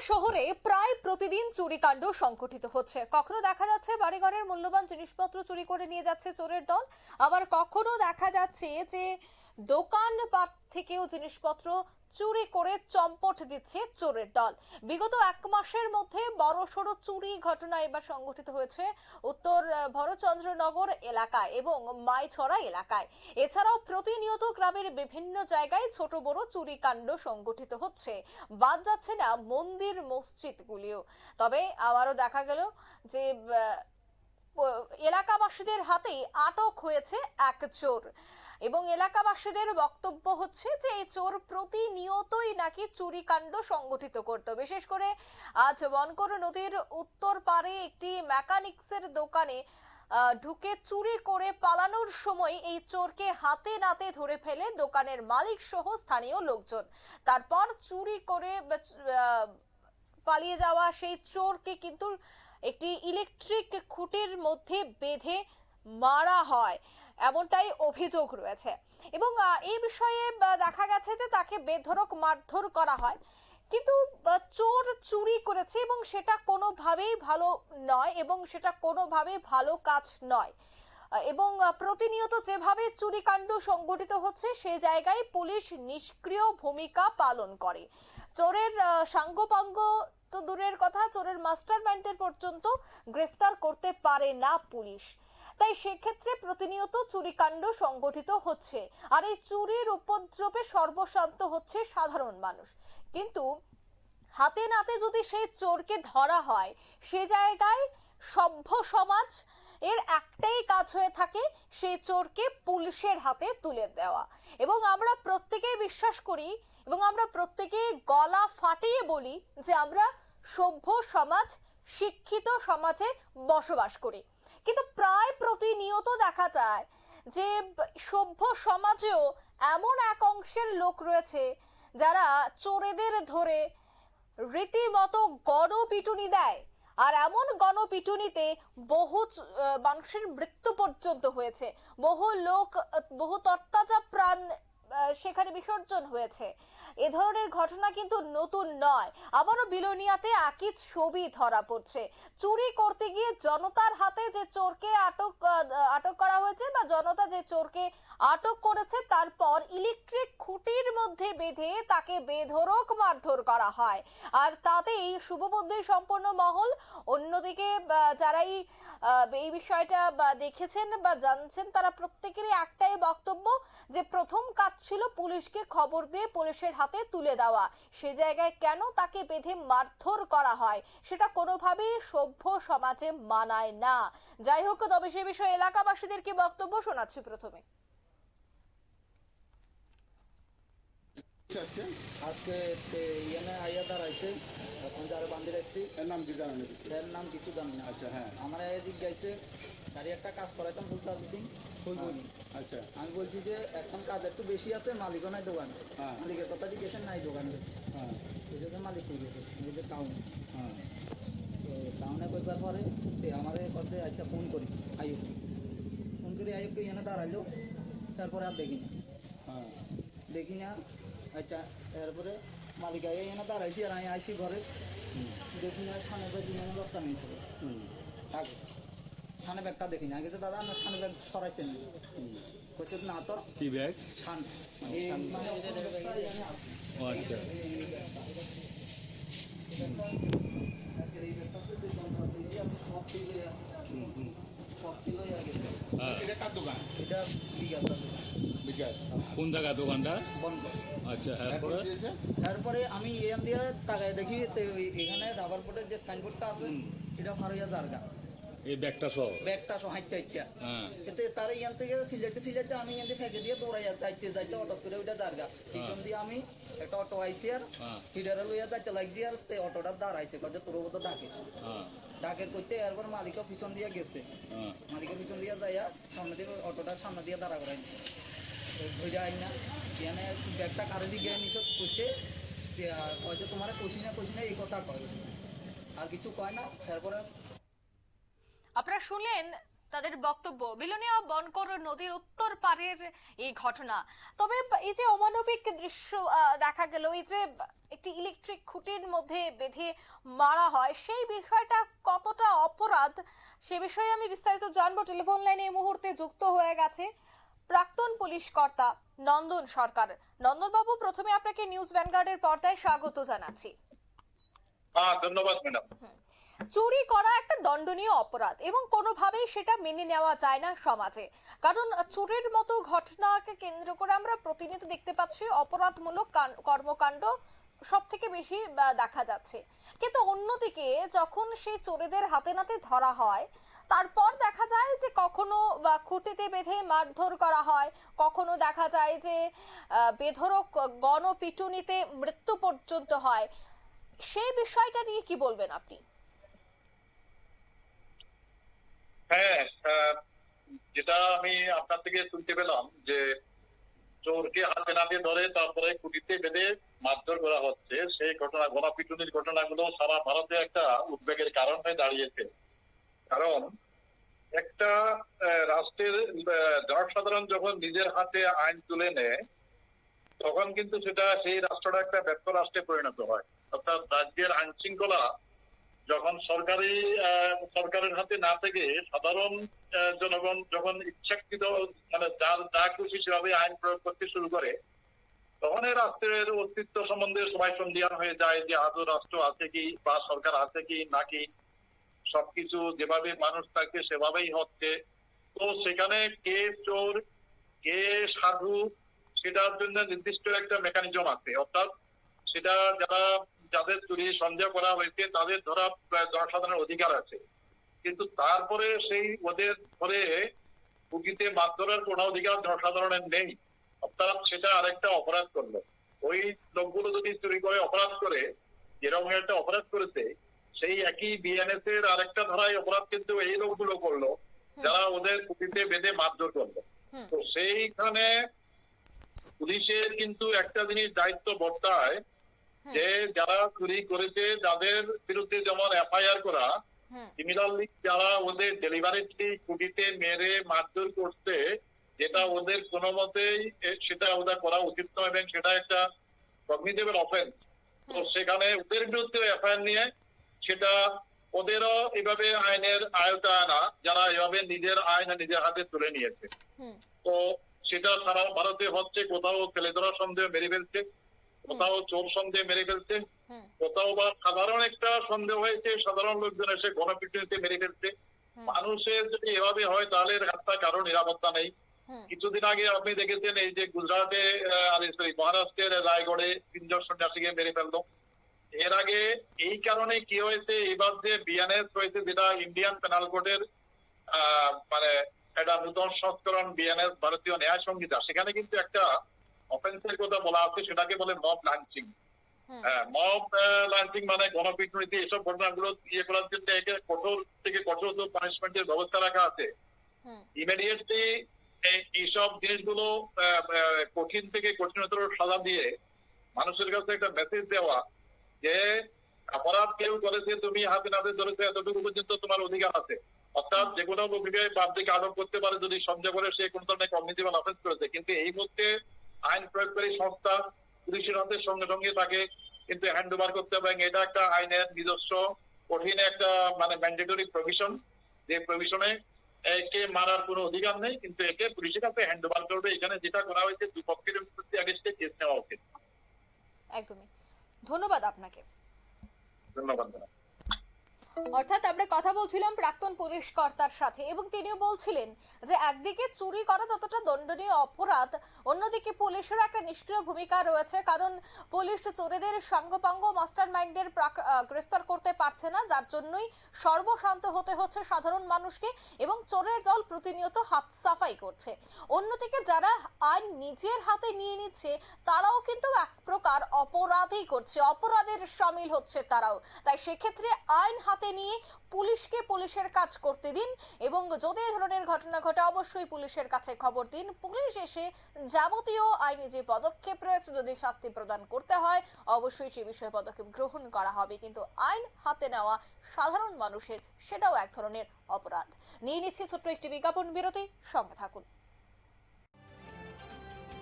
শহরে প্রায় প্রতিদিন চুরিকাণ্ড সংঘটিত হচ্ছে। কখনো দেখা যাচ্ছে বাড়িঘরের মূল্যবান জিনিসপত্র চুরি করে নিয়ে যাচ্ছে চোরের দল, আবার কখনো দেখা যাচ্ছে যে দোকানপাট থেকেও জিনিসপত্র চুরি করে চম্পট দিচ্ছে চোরের দল। বিগত এক মাসের মধ্যে বড়সড় চুরি ঘটনা এবার সংঘটিত হয়েছে উত্তর আহ, ভরতচন্দ্রনগর এলাকায় এবং মাইছড়া এলাকায়। এছাড়াও প্রতিনিয়ত গ্রামের বিভিন্ন জায়গায় ছোট বড় চুরি কাণ্ড সংঘটিত হচ্ছে। বাদ যাচ্ছে না মন্দির মসজিদগুলিও। তবে আবারও দেখা গেল যে এলাকাবাসীদের হাতেই আটক হয়েছে এক চোর। এবং এলাকাবাসীদের বক্তব্য হচ্ছে যে এই চোর প্রতিনিয়তই নাকি চুরি কাণ্ড সংগঠিত করত। বিশেষ করে আজ বনকর নদীর উত্তর পারে একটি মেকানিক্সের দোকানে ঢুকে চুরি করে পালানোর সময় এই চোরকে হাতে নাতে ধরে ফেলে দোকানের মালিক সহ স্থানীয় লোকজন। তারপর চুরি করে পালিয়ে যাওয়া সেই চোরকে কিন্তু একটি ইলেকট্রিক খুঁটির মধ্যে বেঁধে মারা হয়। এমনটাই অভিযোগ রয়েছে। এবং এই বিষয়ে দেখা গেছে যে তাকে বেধড়ক মারধর করা হয়। কিন্তু চোর চুরি করেছে এবং সেটা কোনোভাবেই ভালো নয় এবং সেটা কোনোভাবেই ভালো কাজ নয়। এবং প্রতিনিয়ত যেভাবে চুরিকাণ্ড সংঘটিত হচ্ছে, সে জায়গায় পুলিশ নিষ্ক্রিয় ভূমিকা পালন করে। চোরের সাঙ্গপাঙ্গ তো দূরের কথা, চোরের মাস্টার পর্যন্ত গ্রেফতার করতে পারে না পুলিশ। তাই সেক্ষেত্রে প্রতিনিয়ত চুরিকাণ্ড সংগঠিত হচ্ছে। আর এই চুরির উপদ্রবে সর্বশান্ত হচ্ছে সাধারণ মানুষ। কিন্তু হাতে নাতে যদি সেই চোরকে ধরা হয়, সে জায়গায় সভ্য সমাজ এর একটাই কাজ হয়ে থাকে সেই চোরকে পুলিশের হাতে তুলে দেওয়া। এবং আমরা প্রত্যেকেই বিশ্বাস করি এবং আমরা প্রত্যেকেই গলা ফাটিয়ে বলি যে আমরা সভ্য সমাজ, শিক্ষিত সমাজে বসবাস করি। কিন্তু প্রায় প্রতিনিয়ত দেখা যায় যে সভ্য সমাজেও এমন এক অংশের লোক রয়েছে যারা চোরেদের ধরে রীতিমতো গণপিটুনি দেয়। আর এমন গণপিটুনিতে বহু মানুষের মৃত্যু পর্যন্ত হয়েছে। বহু লোক, বহু তত্তাজা প্রাণ সেখানে বিসর্জন হয়েছে। এ ধরনের ঘটনা কিন্তু নতুন নয়। আবারও বিলোনিয়াতে একই ছবি ধরা পড়ছে। চুরি করতে গিয়ে জনতার হাতে যে চোরকে আটক আটক করা হয়েছে বা জনতা যে চোরকে আটক করেছে, তারপর ইলেকট্রিক খুঁটির মধ্যে বেঁধে তাকে বেধড়ক মারধর করা হয়। আর তাতেই শুভবুদ্ধি সম্পন্ন মহল। অন্যদিকে যারাই এই বিষয়টা দেখেছেন বা জানছেন তারা প্রত্যেকেরই একটাই বক্তব্য যে প্রথম কাজ ছিল পুলিশকে খবর দিয়ে পুলিশের হাতে তুলে দেওয়া। সে জায়গায় কেন তাকে বেঁধে মারধর করা হয় সেটা কোনোভাবেই সভ্য সমাজে মানায় না। যাই হোক, তবে সে বিষয়ে এলাকাবাসীদের কি বক্তব্য শোনাচ্ছি প্রথমে। আজকে? ইয়ানে আইয়া দাঁড়াইছে এখন যারা বান্ধি রাখছি। এর নাম কি জানেন এর নাম কিছু জানি না। আচ্ছা হ্যাঁ। আমার এদিক গাইছে গাড়ি একটা কাজ করাইতাম ফুল সার্ভিসিং। ফুলবনি আচ্ছা। আমি বলছি যে এখন কাজ একটু বেশি আছে মালিকও নাই দোকানে। হ্যাঁ। মালিকের কথা জিজ্ঞেসেন নাই দোকানে। হ্যাঁ। এই জন্য মালিক হয়ে গেছে এই যে টাউন হ্যাঁ। তো টাউনে কইবার পরে আমার করতে আচ্ছা ফোন করি আয়ুব ফোন করে আয়ুবকে এনে দাঁড়াইলো। তারপরে আর দেখি না হ্যাঁ। দেখি না আচ্ছা এরপরে মালিক এনে দাঁড়াইছি আর আমি আইসি ঘরে। দেখি না সামনে ব্যাগ নিয়ে লোকটা নিয়ে হুম, সামনে ব্যাগটা দেখি না। আগে তো দাদা আমার সামনে ব্যাগ সরাইছেন হুম। না তো কি ব্যাগ? সান মানে এখানে আচ্ছা। সব। সব হয়ে। হ্যাঁ এটা কার দোকান? এটা বিঘাটা কোন জায়গা দোকানটা? বন্ধ আচ্ছা এরপরে? তারপরে আমি এখান দিয়ে তাকায় দেখি এখানে রাবার বোর্ডের যে সাইনবোর্ডটা আছে এটা ফারুয়া জারগা। এই ব্যাগটা সহ? ব্যাগটা সহাইটা ইচ্ছা হ্যাঁ। কিন্তু তার ইয়ান থেকে সিলেটে সিলেটে আমি ইয়ান থেকে ফেঁকে দিয়ে দৌড়াই যাইতে যাইতে অটো করে ওইটা দাঁড়গা পিছন দিয়ে আমি একটা অটো আইছি আর হ্যাঁ। হিডারে লইয়া যাইতে লাগছি আর তে অটোটা দাঁড়াইছে কাজে তোর মতো ডাকে। হ্যাঁ। ডাকে করতে এরপর মালিকও পিছন দিয়ে গেছে। হ্যাঁ। মালিকের পিছন দিয়ে যাইয়া সামনে দিয়ে অটোটার সামনে দিয়ে দাঁড়া করাই ধৈর্য আই না। ইয়ানে ব্যাগটা কারে করছে হয়তো তোমার কষি না কষি না, এই কথা কয়। আর কিছু কয় না, তারপরে আপনারা শুনলেন তাদের বক্তব্য। বিলোনিয়া বনকর নদীর উত্তর পারের এই ঘটনা। তবে এই যে অমানবিক দৃশ্য দেখা গেল, এই যে একটি ইলেকট্রিক খুঁটির মধ্যে বেঁধে মারা হয়, সেই বিষয়টা কতটা অপরাধ, সে বিষয়ে আমি বিস্তারিত জানব। টেলিফোন লাইনে এই মুহূর্তে যুক্ত হয়ে গেছে। প্রাক্তন পুলিশ কর্তা নন্দন সরকার। নন্দন বাবু প্রথমে আপনাকে নিউজ ভ্যানগার্ডের পর্দায় স্বাগত জানাচ্ছি। ধন্যবাদ ম্যাডাম। চুরি করা একটা দণ্ডনীয় অপরাধ এবং কোনোভাবেই সেটা মেনে নেওয়া যায় না সমাজে। কারণ চুরির মতো ঘটনাকে কেন্দ্র করে আমরা প্রতিনিয়ত দেখতে পাচ্ছি অপরাধমূলক কর্মকাণ্ড সব থেকে বেশি দেখা যাচ্ছে। কিন্তু অন্যদিকে যখন সেই চোরেদের হাতে নাতে ধরা হয় তারপর কখনো খুঁটিতে বেঁধে মারধর করা হয়। কখনো দেখা যায় যে আহ, বেধড়ক গণপিটুনিতে মৃত্যু পর্যন্ত হয়। সেই বিষয়টা নিয়ে কি বলবেন আপনি? হ্যাঁ যেটা আমি আপনার থেকে শুনতে পেলাম যে চোরকে হাতে নাতে ধরে তারপরে কুটিতে বেঁধে মারধর করা হচ্ছে সেই ঘটনা গণপিটুনির ঘটনাগুলো সারা ভারতে একটা উদ্বেগের কারণ হয়ে দাঁড়িয়েছে। কারণ একটা রাষ্ট্রের জনসাধারণ যখন নিজের হাতে আইন তুলে নেয়, তখন কিন্তু সেটা সেই রাষ্ট্রটা একটা ব্যর্থ রাষ্ট্রে পরিণত হয়। অর্থাৎ রাজ্যের আইন শৃঙ্খলা যখন সরকারি সরকারের হাতে না থেকে সাধারণ জনগণ যখন ইচ্ছাকৃত মানে যার, যা খুশি সেভাবে আইন প্রয়োগ করতে শুরু করে, তখন এই রাষ্ট্রের অস্তিত্ব সম্বন্ধে সবাই সন্দিহান হয়ে যায় যে আদৌ রাষ্ট্র আছে কি বা সরকার আছে কি নাকি সবকিছু যেভাবে মানুষ থাকছে সেভাবেই হচ্ছে। তো সেখানে কে চোর, কে সাধু, সেটার জন্য নির্দিষ্ট একটা মেকানিজম আছে। অর্থাৎ সেটা যারা, যাদের চুরি সন্দেহ করা হয়েছে, তাদের ধরা জনসাধারণের অধিকার আছে। কিন্তু তারপরে সেই ওদের ধরে কুকিতে ধরার কোনো অধিকার জনসাধারণের নেই। অর্থাৎ সেটা আরেকটা অপরাধ করল। ওই লোকগুলো যদি চুরি করে অপরাধ করে, যেরকম একটা অপরাধ করেছে সেই একই বিএনএস এর আরেকটা ধারায় অপরাধ কিন্তু এই লোকগুলো করল যারা ওদের কুকিতে বেঁধে মারধর করল। তো সেইখানে পুলিশের কিন্তু একটা জিনিস দায়িত্ব বর্তায় যে যারা চুরি করেছে যাদের বিরুদ্ধে যেমন এফআইআর করা সিমিলারলি যারা ওদের ডেলিভারিটি কুটিতে মেরে মারধর করছে যেটা ওদের কোনো মতেই সেটা ওদের করা উচিত নয় এবং সেটা একটা কগনিটেবল অফেন্স তো সেখানে ওদের বিরুদ্ধে এফআইআর নিয়ে সেটা ওদেরও এভাবে আইনের আয়তা আনা যারা এভাবে নিজের আইন নিজের হাতে তুলে নিয়েছে। তো সেটা সারা ভারতে হচ্ছে কোথাও ছেলে ধরা সন্দেহ মেরে ফেলছে কোথাও চোর সন্দেহ মেরে ফেলছে কোথাও বা সাধারণ একটা সন্দেহ হয়েছে সাধারণ লোকজন এসে গণপিটুনিতে মেরে ফেলছে। মানুষের যদি এভাবে হয় তাহলে রাস্তা কারও নিরাপত্তা নেই। কিছুদিন আগে আপনি দেখেছেন এই যে গুজরাটে আরে মহারাষ্ট্রের রায়গড়ে তিনজন সন্ন্যাসীকে মেরে ফেলল। এর আগে এই কারণে কি হয়েছে? এবার যে বিএনএস হয়েছে যেটা ইন্ডিয়ান পেনাল কোডের মানে একটা নূতন সংস্করণ বিএনএস ভারতীয় ন্যায় সংহিতা সেখানে কিন্তু একটা অফেন্সের কথা বলা আছে সেটাকে বলে মব লাঞ্চিং মব লাঞ্চিং মানে গণপিটুনিতে এসব ঘটনাগুলো ইয়ে করার জন্য একে কঠোর থেকে কঠোর পানিশমেন্টের ব্যবস্থা রাখা আছে। ইমিডিয়েটলি এইসব জিনিসগুলো কঠিন থেকে কঠিনতর সাজা দিয়ে মানুষের কাছে একটা মেসেজ দেওয়া যে অপরাধ কেউ করেছে, তুমি হাতে নাতে ধরেছে, এতটুকু পর্যন্ত তোমার অধিকার আছে। অর্থাৎ যে কোনো লোককে পাবলিক আটক করতে পারে যদি সন্দেহ করে সে কোনো ধরনের কমিউনিটিভ অফেন্স করেছে। কিন্তু এই মুহূর্তে আইন প্রয়োগকারী সংস্থা পুলিশের হাতে সঙ্গে সঙ্গে তাকে কিন্তু হ্যান্ড ওভার করতে হবে এটা একটা আইনের নিজস্ব কঠিন একটা মানে ম্যান্ডেটরি প্রভিশন যে প্রভিশনে একে মারার কোনো অধিকার নেই, কিন্তু একে পুলিশের কাছে হ্যান্ড ওভার করবে। এখানে যেটা করা হয়েছে দুই পক্ষের বিরুদ্ধে আগেস্টে কেস নেওয়া উচিত। একদমই। ধন্যবাদ আপনাকে ধন্যবাদ। অর্থাৎ আমরা কথা বলছিলাম প্রাক্তন পুলিশ কর্তার সাথে এবং তিনিও বলছিলেন যে একদিকে চুরি করা যতটা দণ্ডনীয় অপরাধ, অন্যদিকে পুলিশের একটা নিষ্ক্রিয় ভূমিকা রয়েছে। কারণ পুলিশ চোরেদের সাঙ্গপাঙ্গ মাস্টার মাইন্ডের গ্রেফতার করতে পারছে না, যার জন্যই সর্বশান্ত হতে হচ্ছে সাধারণ মানুষকে এবং চোরের দল প্রতিনিয়ত হাত সাফাই করছে। অন্যদিকে যারা আইন নিজের হাতে নিয়ে নিচ্ছে, তারাও কিন্তু এক প্রকার অপরাধই করছে। অপরাধের সামিল হচ্ছে তারাও। তাই সেক্ষেত্রে আইন হাতে নিয়ে পুলিশকে পুলিশের কাজ করতে দিন এবং যদি এই ধরনের ঘটনা ঘটে, অবশ্যই পুলিশের কাছে খবর দিন। পুলিশ এসে যাবতীয় আইনি যে পদক্ষেপ রয়েছে, যদি শাস্তি প্রদান করতে হয়, অবশ্যই সে বিষয়ে পদক্ষেপ গ্রহণ করা হবে। কিন্তু আইন হাতে নেওয়া সাধারণ মানুষের, সেটাও এক ধরনের অপরাধ। নিয়ে নিচ্ছে ছোট্ট একটি বিজ্ঞাপন বিরতি। সঙ্গে থাকুন।